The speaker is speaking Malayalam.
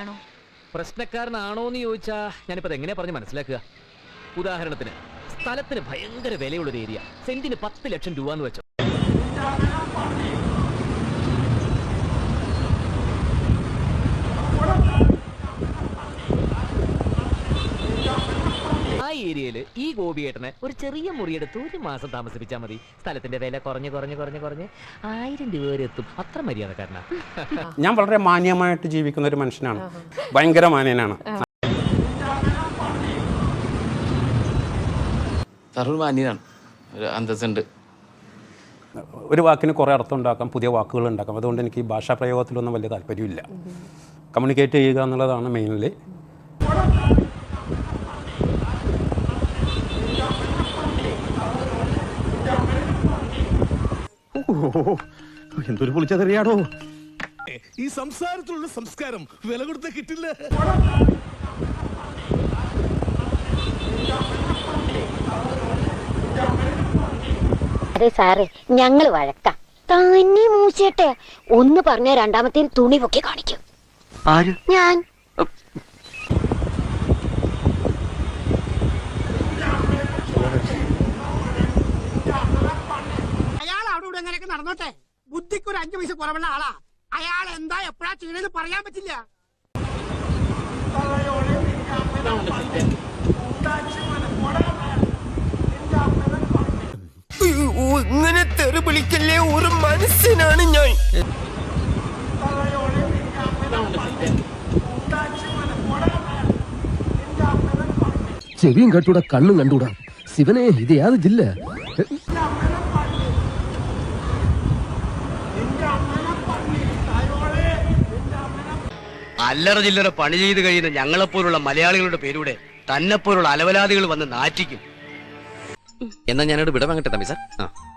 പ്രശ്നക്കാരനാണോ? പ്രശ്നക്കാരനാണോ എന്ന് ചോദിച്ചാ ഞാനിപ്പോ എങ്ങനെയാ പറഞ്ഞ് മനസ്സിലാക്കുക? ഉദാഹരണത്തിന് സ്ഥലത്തിന് ഭയങ്കര വിലയുള്ളൊരു ഏരിയ സെന്റിന് പത്ത് ലക്ഷം രൂപ എന്ന് വെച്ചോ. ആ ഏരിയയിൽ ഈ ഗോപിയേട്ടനെ ഒരു ചെറിയ മുറിയെടുത്ത് ഒരു മാസം താമസിപ്പിച്ചാൽ മതി. സ്ഥലത്തിന്റെ വില കുറഞ്ഞ് കുറഞ്ഞ് കുറഞ്ഞ് കുറഞ്ഞ് ആയിരം രൂപ വരെ എത്തും. അത്ര മര്യാദക്കാരനാ. ഞാൻ വളരെ മാന്യമായിട്ട് ജീവിക്കുന്ന ഒരു മനുഷ്യനാണ്. ഭയങ്കര മാന്യനാണ്. സാർ ഒരു മാന്യനാണ്. ഒരു അന്തസ്സുണ്ട്. ഒരു വാക്കിന് കുറേ അർത്ഥം ഉണ്ടാക്കാം പുതിയ വാക്കുകൾ ഉണ്ടാക്കാം. അതുകൊണ്ട് എനിക്ക് ഈ ഭാഷാ പ്രയോഗത്തിലൊന്നും വലിയ താല്പര്യമില്ല. കമ്മ്യൂണിക്കേറ്റ് ചെയ്യുക എന്നുള്ളതാണ് മെയിൻലി. എന്തൊരു പൊളിച്ചതെറിയാടോ? ഈ സംസാരത്തിലുള്ള സംസ്കാരം വില കൊടുത്ത കിട്ടില്ല. അതെ സാറേ ഞങ്ങൾ വഴക്കാം. തന്നെ മൂച്ചേട്ടെ ഒന്ന് പറഞ്ഞ രണ്ടാമത്തെ തുണി പൊക്കി കാണിക്കും. ആര്? ഞാൻ. എങ്ങനെയൊക്കെ നടന്നോട്ടെ? ബുദ്ധിക്ക് ഒരു അഞ്ചു പൈസ കുറവുള്ള ആളാ. അയാൾ എന്താ എപ്പോഴാ ചെയ്യണെന്ന് പറയാൻ പറ്റില്ല. ഇങ്ങനെ തെറി വിളിക്കല്ലേ? ഒരു മനസ്സിനാണ് ഞാൻ. ചെവിയും കേട്ടൂടെ കണ്ണും കണ്ടൂടാ. ശിവനെ ഇത് യാത് ജില്ല? അല്ലറ ചില്ലറ പണി ചെയ്ത് കഴിയുന്ന ഞങ്ങളെപ്പോലുള്ള മലയാളികളുടെ പേരൂടെ തന്നെപ്പോലുള്ള അലവലാദികൾ വന്ന് നാറ്റിക്കും. എന്നാ ഞാനോട് വിടവാങ്ങട്ടെ തമ്മി സാർ. ആ.